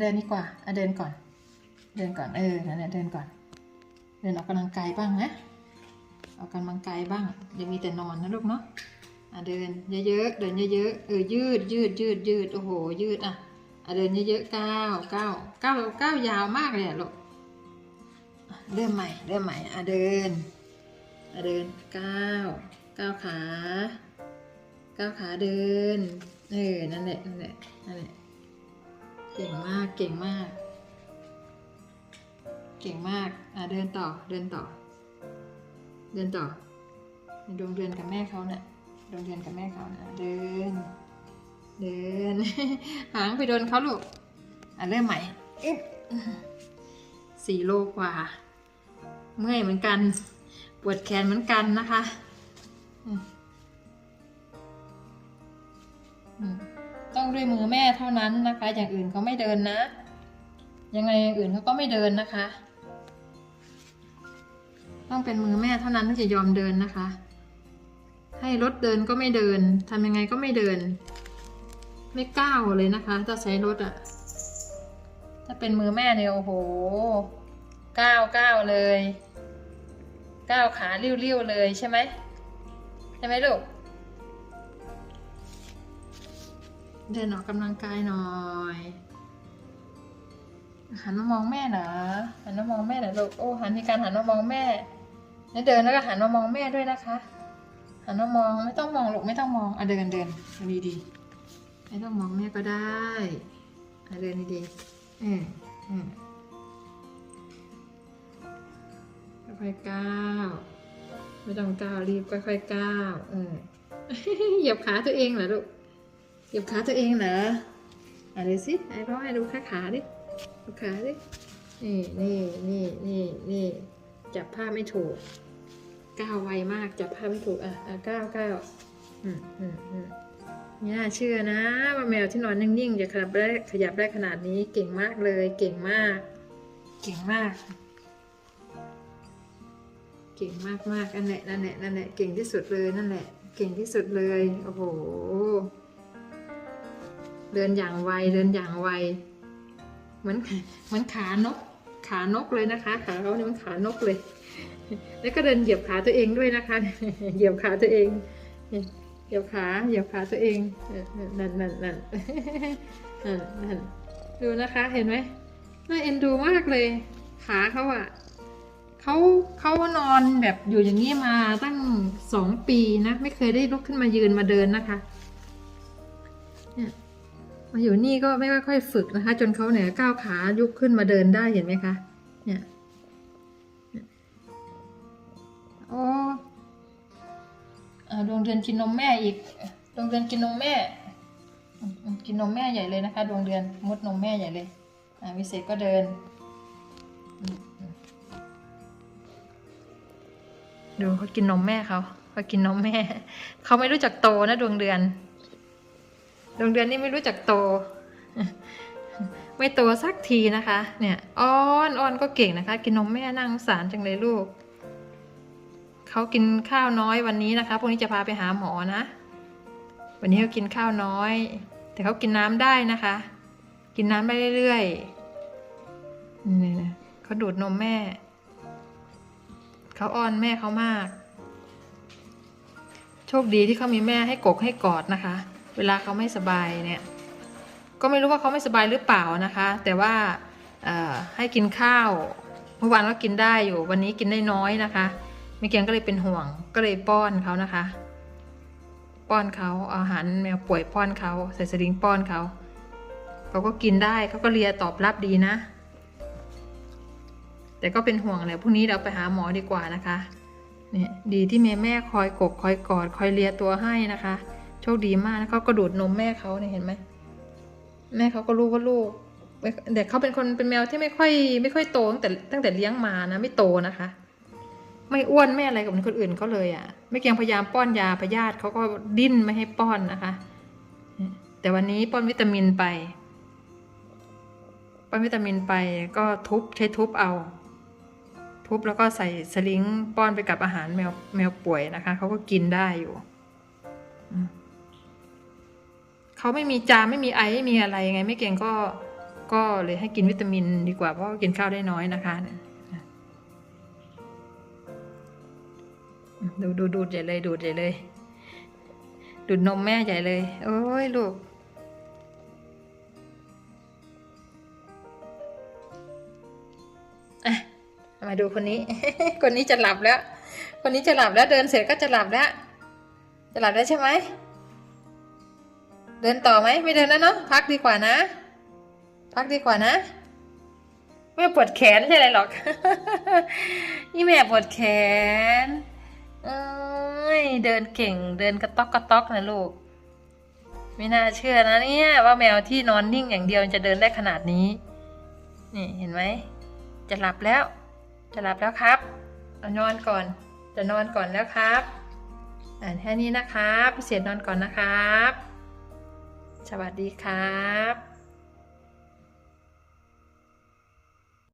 เดินดีกว่าเดินก่อน เดินก่อน เออนั่นแหละเดินก่อน เดินออกกำลังกายบ้างนะ ออกกำลังกายบ้าง อย่ามีแต่นอนนะลูกเนาะเดินเยอะๆ เดินเยอะๆ เออยืดยืดยืดยืด โอ้โห ยืดอะเดินเยอะๆก้าวก้าวก้าวก้าวยาวมากเลยอะลูกเริ่มใหม่ เริ่มใหม่อะเดินอะเดินก้าวก้าวขาก้าวขาเดิน เออ นั่นแหละ นั่นแหละ นั่นแหละ ก่งมาก เก่งมาก เก่งมาก อะเดินต่อ เดินต่อ เดินต่อดวงเดือนกับแม่เขาเนี่ยดวงเดือนกับแม่เขานะเดิน เดิน หางไปโดนเขาลูก อะเริ่มใหม่อึ๊บสี่โลกว่า เมื่อยเหมือนกัน ปวดแขนเหมือนกันนะคะ อืม ต้องด้วยมือแม่เท่านั้นนะคะ อย่างอื่นเขาไม่เดินนะ ยังไงอย่างอื่นเขาก็ไม่เดินนะคะ ต้องเป็นมือแม่เท่านั้นที่จะยอมเดินนะคะ ให้รถเดินก็ไม่เดินทำยังไงก็ไม่เดิน ไม่ก้าวเลยนะคะ ถ้าใช้รถอะถ้าเป็นมือแม่เนี่ยโอ้โหก้าวก้าวเลยก้าวขาเลี้ยวๆเลยใช่ไหมใช่ไหมลูก เดินออกกำลังกายหน่อยหันมามองแม่หรอหันมามองแม่หรอลูกโอ้หันมีการหันมามองแม่แล้วเดินแล้วก็หันมามองแม่ด้วยนะคะ หันมามองไม่ต้องมองลูกไม่ต้องมองอะเดินเดินดีดีไม่ต้องมองแม่ก็ได้อะเดินดีดีอืมอืมค่อยๆก้าวไม่ต้องก้าวรีบค่อยๆก้าวเออเหยียบขาตัวเองเหรอลูก เหยียบขาตัวเองเหรออะดูสิไอ้พ่อให้ดูขาขาดิดูขาดินี่นี่นี่นี่นี่จับผ้าไม่ถูกก้าวไวมากจับภาพไม่ถูกอะอะก้าวก้าวอืมอืมอืมไม่น่าเชื่อนะ ว่าแมวที่นอนนิ่งๆจะขยับได้ขยับได้ขนาดนี้เก่งมากเลย เก่งมาก เก่งมาก เก่งมากมากๆนั่นแหละนั่นแหละนั่นแหละเก่งที่สุดเลยนั่นแหละ เก่งที่สุดเลย โอ้โห เดินอย่างไวเดินอย่างไวเหมือนเหมือนขานก ขานกเลยนะคะ ขาเขาเนี่ยมันขานกเลย แล้วก็เดินเหยียบขาตัวเองด้วยนะคะ เหยียบขาตัวเอง เหยียบขาเหยียบขาตัวเองนั่นนั่นนั่นนั่นดูนะคะเห็นไหมน่าเอ็นดูมากเลย ขาเขาอะเขาเขานอนแบบอยู่อย่างนี้มาตั้งสองปีนะ ไม่เคยได้ลุกขึ้นมายืนมาเดินนะคะ เนี่ย มาอยู่นี่ก็ไม่ค่อยๆฝึกนะคะ จนเขาเนี่ยก้าวขายุกขึ้นมาเดินได้เห็นไหมคะเนี่ยโอ้อ่าดวงเดือนกินนมแม่อีกดวงเดือนกินนมแม่อืมอืมกินนมแม่ใหญ่เลยนะคะดวงเดือนมุดนมแม่ใหญ่เลยอ่าวิเศษก็เดินอืมอืมดูเขากินนมแม่เขาเขากินนมแม่ เขาไม่รู้จักโตนะดวงเดือน ดวงเดือนนี่ไม่รู้จักโต ไม่โตสักทีนะคะ เนี่ยอ้อนอ้อนก็เก่งนะคะ กินนมแม่นั่งสารจังเลยลูก เขากินข้าวน้อยวันนี้นะคะพรุ่งนี้จะพาไปหาหมอนะ วันนี้เขากินข้าวน้อย แต่เขากินน้ำได้นะคะ กินน้ำได้เรื่อยๆนี่นะเขาดูดนมแม่ เขาอ้อนแม่เขามาก โชคดีที่เขามีแม่ให้กกให้กอดนะคะ เวลาเขาไม่สบายเนี่ย ก็ไม่รู้ว่าเขาไม่สบายหรือเปล่านะคะ แต่ว่าให้กินข้าวเมื่อวานก็กินได้อยู่ วันนี้กินได้น้อยนะคะมิเกียงก็เลยเป็นห่วงก็เลยป้อนเขานะคะ ป้อนเขาอาอาหารแมวป่วยป้อนเขาใส่สลิงป้อนเขาเขาก็กินได้เขาก็เลียตอบรับดีนะ แต่ก็เป็นห่วงแหละพรุ่งนี้เราไปหาหมอดีกว่านะคะเนี่ยดีที่แม่แม่คอยกกคอยกอดคอยเลียตัวให้นะคะ โชคดีมากนะเขาก็ดูดนมแม่เขาเนี่ยเห็นไหมแม่เขาก็รู้ว่าลูกแต่เขาเป็นคนเป็นแมวที่ไม่ค่อย ไม่ค่อยโตตั้งแต่ตั้งแต่เลี้ยงมานะไม่โตนะคะ ไม่อ้วนไม่อะไรกับคนอื่นเขาเลยอะ่ะ ไม่เกียงพยายามป้อนยาพยาธิเขาก็ดิ้นไม่ให้ป้อนนะคะ แต่วันนี้ป้อนวิตามินไป ป้อนวิตามินไปก็ทุบใช้ทุบเอา ทุบแล้วก็ใส่สลิงป้อนไปกับอาหารแมวแมวป่วยนะคะเขาก็กินได้อยู่ เขาไม่มีจามไม่มีไอไม่มีอะไรไงไม่เก่งก็ก็เลยให้กินวิตามินดีกว่าเพราะกินข้าวได้น้อยนะคะดูดูดูดใหญ่เลยดูดใหญ่เลย ดูดนมแม่ใหญ่เลย โอ้ยลูกอะมาดูคนนี้ คนนี้จะหลับแล้ว คนนี้จะหลับแล้วเดินเสร็จก็จะหลับแล้ว จะหลับแล้วใช่ไหม เดินต่อไหมไม่เดินแล้วเนาะพักดีกว่านะ พักดีกว่านะแม่ปวดแขนใช่อะไรหรอกนี่แม่ปวดแขนเอ้ยเดินเก่งเดินกระต๊อกกระต๊อกนะลูก ไม่น่าเชื่อนะเนี่ยว่าแมวที่นอนนิ่งอย่างเดียวจะเดินได้ขนาดนี้ นี่เห็นไหมจะหลับแล้ว จะหลับแล้วครับอนอนก่อน จะนอนก่อนแล้วครับอ่าแค่นี้นะครับพิเศษนอนก่อนนะครับ สวัสดีครับ